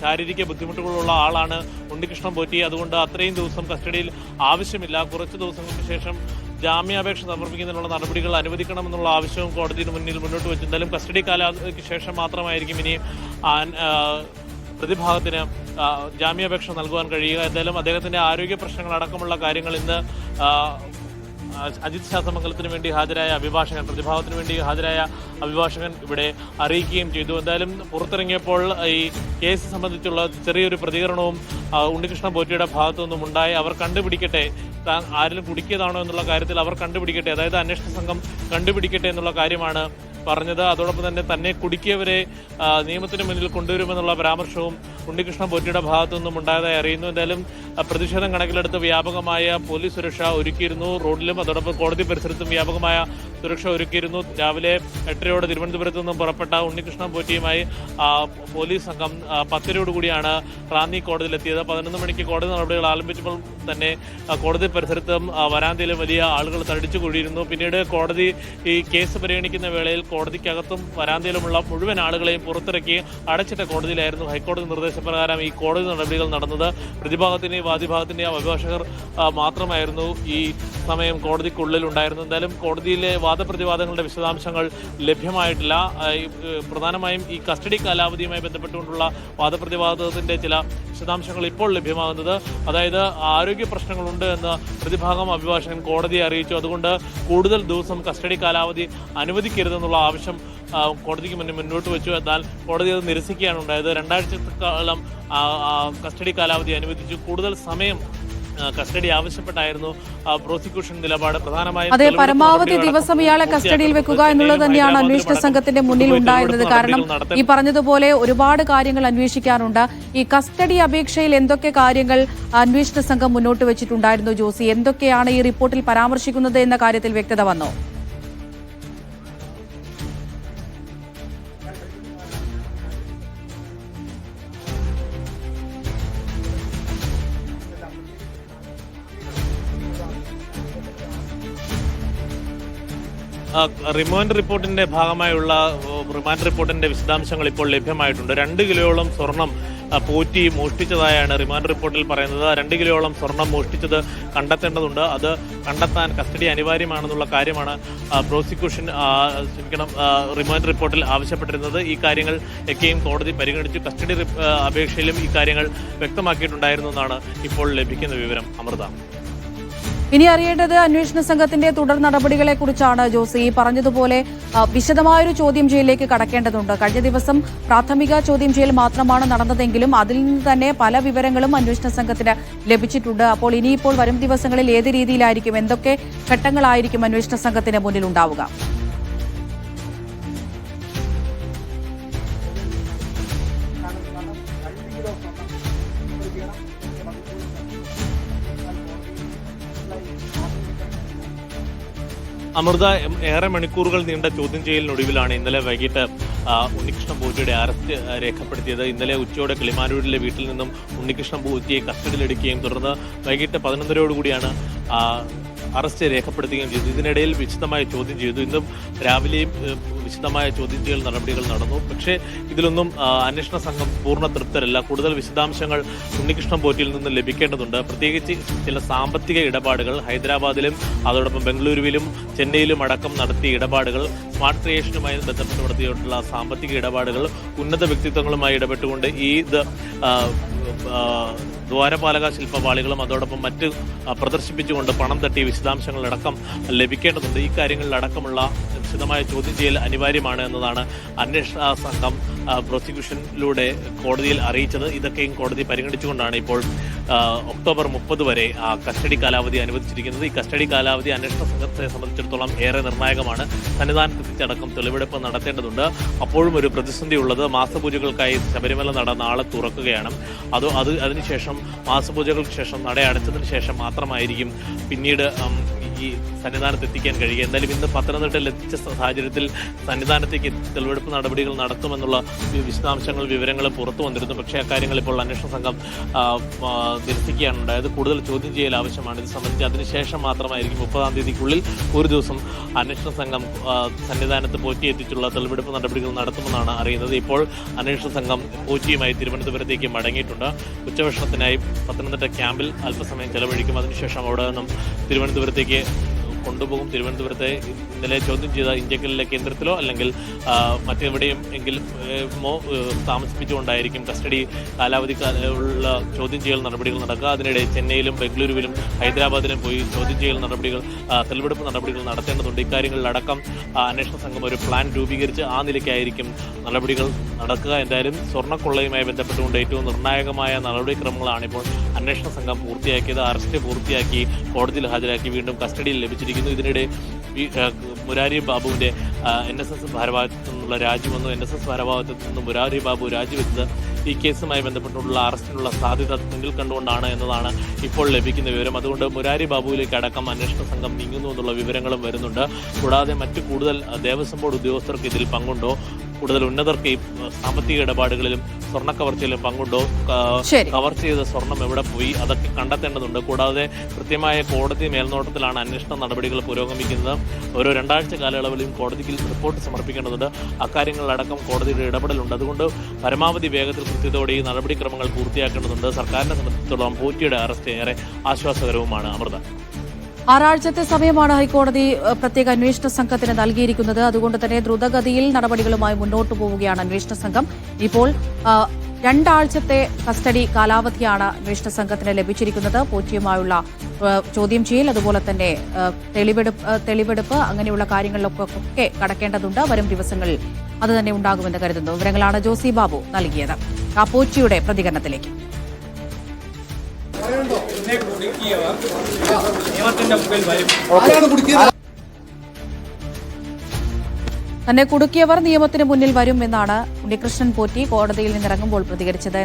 ശാരീരിക ബുദ്ധിമുട്ടുകളുള്ള ആളാണ് ഉണ്ണികൃഷ്ണൻ പോറ്റി. അതുകൊണ്ട് അത്രയും ദിവസം കസ്റ്റഡിയിൽ ആവശ്യമില്ല. കുറച്ച് ദിവസങ്ങൾക്ക് ശേഷം ജാമ്യാപേക്ഷ സമർപ്പിക്കുന്നതിനുള്ള നടപടികൾ അനുവദിക്കണമെന്നുള്ള ആവശ്യവും കോടതിയുടെ മുന്നിൽ മുന്നോട്ട് വെച്ചു. എന്തായാലും കസ്റ്റഡി കാലാവധിക്ക് ശേഷം മാത്രമായിരിക്കും ഇനി പ്രതിഭാഗത്തിന് ജാമ്യാപേക്ഷ നൽകുവാൻ കഴിയുക. എന്തായാലും അദ്ദേഹത്തിന്റെ ആരോഗ്യ പ്രശ്നങ്ങൾ അടക്കമുള്ള കാര്യങ്ങൾ ഇന്ന് അജിത് ശാസ്ത്രമംഗലത്തിന് വേണ്ടി ഹാജരായ അഭിഭാഷകൻ പ്രതിഭാഗത്തിന് വേണ്ടി ഹാജരായ അഭിഭാഷകൻ ഇവിടെ അറിയിക്കുകയും ചെയ്തു. എന്തായാലും പുറത്തിറങ്ങിയപ്പോൾ ഈ കേസ് സംബന്ധിച്ചുള്ള ചെറിയൊരു പ്രതികരണവും ഉണ്ണികൃഷ്ണ പോറ്റിയുടെ ഭാഗത്തു നിന്നും ഉണ്ടായി. അവർ കണ്ടുപിടിക്കട്ടെ. താൻ ആരിലും കുടുക്കിയതാണോ എന്നുള്ള കാര്യത്തിൽ അവർ കണ്ടുപിടിക്കട്ടെ. അതായത് അന്വേഷണ സംഘം കണ്ടുപിടിക്കട്ടെ എന്നുള്ള കാര്യമാണ് പറഞ്ഞത്. അതോടൊപ്പം തന്നെ തന്നെ കുടുക്കിയവരെ നിയമത്തിന് മുന്നിൽ കൊണ്ടുവരുമെന്നുള്ള പരാമർശവും ഉണ്ണികൃഷ്ണൻ പോറ്റിയുടെ ഭാഗത്തു നിന്നും ഉണ്ടായതായി അറിയുന്നു. എന്തായാലും പ്രതിഷേധം കണക്കിലെടുത്ത് വ്യാപകമായ പോലീസ് സുരക്ഷ ഒരുക്കിയിരുന്നു. റോഡിലും അതോടൊപ്പം കോടതി പരിസരത്തും വ്യാപകമായ സുരക്ഷ ഒരുക്കിയിരുന്നു. രാവിലെ എട്ടരയോടെ തിരുവനന്തപുരത്ത് നിന്നും പുറപ്പെട്ട ഉണ്ണികൃഷ്ണൻ പോറ്റിയുമായി പോലീസ് സംഘം പത്തരയോടുകൂടിയാണ് പത്തരയോട് കൂടിയാണ് റാന്നി കോടതിയിലെത്തിയത്. പതിനൊന്ന് മണിക്ക് കോടതി നടപടികൾ ആരംഭിച്ചപ്പോൾ തന്നെ കോടതി പരിസരത്തും വരാന്തയിലും വലിയ ആളുകൾ തടിച്ചു കൂടിയിരുന്നു പിന്നീട് കോടതി ഈ കേസ് പരിഗണിക്കുന്ന വേളയിൽ കോടതിക്കകത്തും വരാന്തയിലുമുള്ള മുഴുവൻ ആളുകളെയും പുറത്തിറക്കി അടച്ചിട്ട കോടതിയിലായിരുന്നു ഹൈക്കോടതി നിർദ്ദേശപ്രകാരം ഈ കോടതി നടപടികൾ നടന്നത് പ്രതിഭാഗത്തിന്റെയും വാദിഭാഗത്തിന്റെയും അഭിഭാഷകർ മാത്രമായിരുന്നു ഈ സമയം കോടതിക്കുള്ളിൽ ഉണ്ടായിരുന്നത്. എന്തായാലും കോടതിയിലെ വാദപ്രതിവാദങ്ങളുടെ വിശദാംശങ്ങൾ ലഭ്യമായിട്ടില്ല. പ്രധാനമായും ഈ കസ്റ്റഡി കാലാവധിയുമായി ബന്ധപ്പെട്ടുകൊണ്ടുള്ള വാദപ്രതിവാദത്തിന്റെ ചില വിശദാംശങ്ങൾ ഇപ്പോൾ ലഭ്യമാകുന്നത്. അതായത് ആരോഗ്യ പ്രശ്നങ്ങളുണ്ട് എന്ന് പ്രതിഭാഗം അഭിഭാഷകൻ കോടതിയെ അറിയിച്ചു. അതുകൊണ്ട് കൂടുതൽ ദിവസം കസ്റ്റഡി കാലാവധി അനുവദിക്കരുതെന്നുള്ള ആവശ്യം കോടതിക്ക് മുന്നിൽ മുന്നോട്ട് വെച്ചു. എന്നാൽ കോടതി അത് നിരസിക്കുകയാണ് ഉണ്ടായത്. രണ്ടാഴ്ചക്കാലം ആ, കസ്റ്റഡി കാലാവധി അനുവദിച്ചു. കൂടുതൽ സമയം കസ്റ്റഡി ആവശ്യപ്പെട്ടായിരുന്നു. പ്രോസിക്യൂഷൻ നിലപാട് പ്രധാനമായും അതെ പരമാവധി ദിവസം ഇയാളെ കസ്റ്റഡിയിൽ വെക്കുക എന്നുള്ളത് തന്നെയാണ് അന്വേഷണ സംഘത്തിന്റെ മുന്നിൽ ഉണ്ടായിരുന്നത് കാരണം ഈ പറഞ്ഞതുപോലെ ഒരുപാട് കാര്യങ്ങൾ അന്വേഷിക്കാനുണ്ട് ഈ കസ്റ്റഡി അപേക്ഷയിൽ എന്തൊക്കെ കാര്യങ്ങൾ അന്വേഷണ സംഘം മുന്നോട്ട് വെച്ചിട്ടുണ്ടായിരുന്നു ജോസി? എന്തൊക്കെയാണ് ഈ റിപ്പോർട്ടിൽ പരാമർശിക്കുന്നത് എന്ന കാര്യത്തിൽ വ്യക്തത വന്നോ? റിമാൻഡ് റിപ്പോർട്ടിന്റെ ഭാഗമായുള്ള റിമാൻഡ് റിപ്പോർട്ടിന്റെ വിശദാംശങ്ങൾ ഇപ്പോൾ ലഭ്യമായിട്ടുണ്ട്. രണ്ട് കിലോയോളം സ്വർണം പോറ്റി മോഷ്ടിച്ചതായാണ് റിമാൻഡ് റിപ്പോർട്ടിൽ പറയുന്നത്. രണ്ട് കിലോയോളം സ്വർണം മോഷ്ടിച്ചത് കണ്ടെത്തേണ്ടതുണ്ട്. അത് കണ്ടെത്താൻ കസ്റ്റഡി അനിവാര്യമാണെന്നുള്ള കാര്യമാണ് പ്രോസിക്യൂഷൻ ക്ഷമിക്കണം റിമാൻഡ് റിപ്പോർട്ടിൽ ആവശ്യപ്പെട്ടിരുന്നത്. ഈ കാര്യങ്ങൾ ഒക്കെയും കോടതി പരിഗണിച്ചു. കസ്റ്റഡി അപേക്ഷയിലും ഈ കാര്യങ്ങൾ വ്യക്തമാക്കിയിട്ടുണ്ടായിരുന്നു എന്നാണ് ഇപ്പോൾ ലഭിക്കുന്ന വിവരം. അമൃത. ഇനി അറിയേണ്ടത് അന്വേഷണ സംഘത്തിന്റെ തുടർ നടപടികളെ കുറിച്ചാണ് ജോസി. ഈ പറഞ്ഞതുപോലെ വിശദമായൊരു ചോദ്യം ചെയ്യലിലേക്ക് കടക്കേണ്ടതുണ്ട്. കഴിഞ്ഞ ദിവസം പ്രാഥമിക ചോദ്യം ചെയ്യൽ മാത്രമാണ് നടന്നതെങ്കിലും അതിൽ നിന്ന് തന്നെ പല വിവരങ്ങളും അന്വേഷണ സംഘത്തിന് ലഭിച്ചിട്ടുണ്ട്. അപ്പോൾ ഇനിയിപ്പോൾ വരും ദിവസങ്ങളിൽ ഏത് രീതിയിലായിരിക്കും എന്തൊക്കെ ഘട്ടങ്ങളായിരിക്കും അന്വേഷണ സംഘത്തിന് മുന്നിൽ അമൃത ഏറെ മണിക്കൂറുകൾ നീണ്ട ചോദ്യം ചെയ്യലിനൊടുവിലാണ് ഇന്നലെ വൈകിട്ട് ഉണ്ണികൃഷ്ണൻ ബോജിയുടെ അറസ്റ്റ് രേഖപ്പെടുത്തിയത്. ഇന്നലെ ഉച്ചയോടെ കിളിമാനൂരിലെ വീട്ടിൽ നിന്നും ഉണ്ണികൃഷ്ണൻ ബോജിയെ കസ്റ്റഡിയിലെടുക്കുകയും തുടർന്ന് വൈകിട്ട് പതിനൊന്നരയോടുകൂടിയാണ് അറസ്റ്റ് രേഖപ്പെടുത്തുകയും ചെയ്തു. ഇതിനിടയിൽ വിശദമായ ചോദ്യം ചെയ്തു. ഇന്നും രാവിലെയും വിശദമായ ചോദ്യം ചെയ്യൽ നടപടികൾ നടന്നു. പക്ഷേ ഇതിലൊന്നും അന്വേഷണ സംഘം പൂർണ തൃപ്തരല്ല. കൂടുതൽ വിശദാംശങ്ങൾ ഉണ്ണികൃഷ്ണൻ പോറ്റിയിൽ നിന്ന് ലഭിക്കേണ്ടതുണ്ട്. പ്രത്യേകിച്ച് ചില സാമ്പത്തിക ഇടപാടുകൾ ഹൈദരാബാദിലും അതോടൊപ്പം ബംഗളൂരുവിലും ചെന്നൈയിലും അടക്കം നടത്തിയ ഇടപാടുകൾ സ്മാർട്ട് ക്രിയേഷനുമായി ബന്ധപ്പെട്ട് നടത്തിയിട്ടുള്ള സാമ്പത്തിക ഇടപാടുകൾ ഉന്നത വ്യക്തിത്വങ്ങളുമായി ഇടപെട്ടുകൊണ്ട് ഈ ഇത് ദ്വാരപാലക ശില്പപാളികളും അതോടൊപ്പം മറ്റ് പ്രദർശിപ്പിച്ചുകൊണ്ട് പണം തട്ടിയ വിശദാംശങ്ങളടക്കം ലഭിക്കേണ്ടതുണ്ട്. ഈ കാര്യങ്ങളിലടക്കമുള്ള വിശദമായ ചോദ്യം ചെയ്യൽ അനിവാര്യമാണ് എന്നതാണ് അന്വേഷണ സംഘം പ്രോസിക്യൂഷനിലൂടെ കോടതിയിൽ അറിയിച്ചത്. ഇതൊക്കെയും കോടതി പരിഗണിച്ചുകൊണ്ടാണ് ഇപ്പോൾ ഒക്ടോബർ മുപ്പത് വരെ ആ കസ്റ്റഡി കാലാവധി അനുവദിച്ചിരിക്കുന്നത്. ഈ കസ്റ്റഡി കാലാവധി അന്വേഷണ സംഘത്തെ സംബന്ധിച്ചിടത്തോളം ഏറെ നിർണായകമാണ്. സന്നിധാനത്തെത്തിച്ചടക്കം തെളിവെടുപ്പ് നടത്തേണ്ടതുണ്ട്. അപ്പോഴും ഒരു പ്രതിസന്ധി ഉള്ളത് മാസപൂജകൾക്കായി ശബരിമല നട നാളെ തുറക്കുകയാണ്. അത് അത് അതിനുശേഷം മാസപൂജകൾക്ക് ശേഷം നട അടച്ചതിന് ശേഷം മാത്രമായിരിക്കും പിന്നീട് ഈ സന്നിധാനത്ത് എത്തിക്കാൻ കഴിയുക. എന്തായാലും ഇന്ന് പത്തനംതിട്ടയിൽ എത്തിച്ച സാഹചര്യത്തിൽ സന്നിധാനത്തേക്ക് തെളിവെടുപ്പ് നടപടികൾ നടത്തുമെന്നുള്ള വിശദാംശങ്ങൾ വിവരങ്ങൾ പുറത്തു വന്നിരുന്നു. പക്ഷേ അക്കാര്യങ്ങൾ ഇപ്പോൾ അന്വേഷണ സംഘം നിരസിക്കുകയാണ്. ഉണ്ടായത് കൂടുതൽ ചോദ്യം ചെയ്യൽ ആവശ്യമാണ്. ഇത് സംബന്ധിച്ച് അതിനുശേഷം മാത്രമായിരിക്കും മുപ്പതാം തീയതിക്കുള്ളിൽ ഒരു ദിവസം അന്വേഷണ സംഘം സന്നിധാനത്ത് പോറ്റി എത്തിച്ചുള്ള തെളിവെടുപ്പ് നടപടികൾ നടത്തുമെന്നാണ് അറിയുന്നത്. ഇപ്പോൾ അന്വേഷണ സംഘം പോറ്റിയുമായി തിരുവനന്തപുരത്തേക്ക് മടങ്ങിയിട്ടുണ്ട്. ഉച്ചഭക്ഷണത്തിനായി പത്തനംതിട്ട ക്യാമ്പിൽ അല്പസമയം ചെലവഴിക്കും. അതിനുശേഷം അവിടെ നിന്നും തിരുവനന്തപുരത്തേക്ക് കൊണ്ടുപോകും. തിരുവനന്തപുരത്തെ ഇന്നലെ ചോദ്യം ചെയ്ത ഇഞ്ചക്കലിലെ കേന്ദ്രത്തിലോ അല്ലെങ്കിൽ മറ്റെവിടെയും എങ്കിലും താമസിപ്പിച്ചുകൊണ്ടായിരിക്കും കസ്റ്റഡി കാലാവധി ഉള്ള ചോദ്യം ചെയ്യൽ നടപടികൾ നടക്കുക. അതിനിടെ ചെന്നൈയിലും ബംഗളൂരുവിലും ഹൈദരാബാദിലും പോയി ചോദ്യം ചെയ്യൽ നടപടികൾ തെളിവെടുപ്പ് നടപടികൾ നടത്തേണ്ടതുണ്ട്. ഇക്കാര്യങ്ങളിലടക്കം അന്വേഷണ സംഘം ഒരു പ്ലാൻ രൂപീകരിച്ച് ആ നിലയ്ക്കായിരിക്കും നടപടികൾ നടക്കുക. എന്തായാലും സ്വർണക്കൊള്ളയുമായി ബന്ധപ്പെട്ടുകൊണ്ട് ഏറ്റവും നിർണായകമായ നടപടിക്രമങ്ങളാണ് ഇപ്പോൾ അന്വേഷണ സംഘം പൂർത്തിയാക്കിയത്. അറസ്റ്റ് പൂർത്തിയാക്കി കോടതിയിൽ ഹാജരാക്കി. വീണ്ടും കസ്റ്റഡിയിൽ ലഭിച്ചിരിക്കുന്നു ഇതിനിടെ മുരാരി ബാബുവിന്റെ എൻ എസ് എസ് ഭാരവാഹിത്വത്തിൽ നിന്നുള്ള രാജിവന്നു എൻ എസ് എസ് ഭാരവാഹിത്വത്തിൽ നിന്ന് മുരാരി ബാബു രാജിവെച്ചത് ഈ കേസുമായി ബന്ധപ്പെട്ടുള്ള അറസ്റ്റിനുള്ള സാധ്യത മുന്നിൽ കണ്ടുകൊണ്ടാണ് എന്നതാണ് ഇപ്പോൾ ലഭിക്കുന്ന വിവരം. അതുകൊണ്ട് മുരാരി ബാബുവിലേക്ക് അടക്കം അന്വേഷണ സംഘം നീങ്ങുന്നു എന്നുള്ള വിവരങ്ങളും വരുന്നുണ്ട്. കൂടാതെ മറ്റു കൂടുതൽ ദേവസ്വം ബോർഡ് ഉദ്യോഗസ്ഥർക്ക് ഇതിൽ പങ്കുണ്ടോ? കൂടുതൽ ഉന്നതർക്ക് ഈ സാമ്പത്തിക ഇടപാടുകളിലും സ്വർണ കവർച്ചയിലും പങ്കുണ്ടോ കവർച്ച കവർ ചെയ്ത സ്വർണം എവിടെ പോയി? അതൊക്കെ കണ്ടെത്തേണ്ടതുണ്ട്. കൂടാതെ കൃത്യമായ കോടതി മേൽനോട്ടത്തിലാണ് അന്വേഷണ നടപടികൾ പുരോഗമിക്കുന്നത്. ഓരോ രണ്ടാഴ്ച കാലയളവിലും കോടതിക്ക് റിപ്പോർട്ട് സമർപ്പിക്കേണ്ടതുണ്ട്. അക്കാര്യങ്ങളിലടക്കം കോടതിയുടെ ഇടപെടലുണ്ട്. അതുകൊണ്ട് പരമാവധി വേഗത്തിൽ കൃത്യതയോടെ ഈ നടപടിക്രമങ്ങൾ പൂർത്തിയാക്കേണ്ടതുണ്ട്. സർക്കാരിനെ സംബന്ധിച്ചിടത്തോളം പൂറ്റിയുടെ അറസ്റ്റ് ഏറെ ആശ്വാസകരവുമാണ്. അമൃത. ആറാഴ്ചത്തെ സമയമാണ് ഹൈക്കോടതി പ്രത്യേക അന്വേഷണ സംഘത്തിന് നൽകിയിരിക്കുന്നത്. അതുകൊണ്ട് തന്നെ ദ്രുതഗതിയിൽ നടപടികളുമായി മുന്നോട്ടു പോവുകയാണ് അന്വേഷണ സംഘം. ഇപ്പോൾ രണ്ടാഴ്ചത്തെ കസ്റ്റഡി കാലാവധിയാണ് അന്വേഷണ സംഘത്തിന് ലഭിച്ചിരിക്കുന്നത്. പോറ്റിയുമായുള്ള ചോദ്യം ചെയ്യൽ അതുപോലെ തന്നെ തെളിവെടുപ്പ് അങ്ങനെയുള്ള കാര്യങ്ങളിലൊക്കെ കടക്കേണ്ടതുണ്ട്. വരും ദിവസങ്ങളിൽ അത് തന്നെ ഉണ്ടാകുമെന്ന് കരുതുന്നു. വിവരങ്ങളാണ് ജോസി ബാബു നൽകിയത്. പോറ്റിയുടെ പ്രതികരണത്തിലേക്ക്. എന്നെ കുടുക്കിയവർ നിയമത്തിന്റെ മുമ്പിൽ വരും. തന്നെ കുടുക്കിയവർ നിയമത്തിന് മുന്നിൽ വരും എന്നാണ് ഉണ്ണികൃഷ്ണൻ പോറ്റി കോടതിയിൽ നിന്നിറങ്ങുമ്പോൾ പ്രതികരിച്ചത്.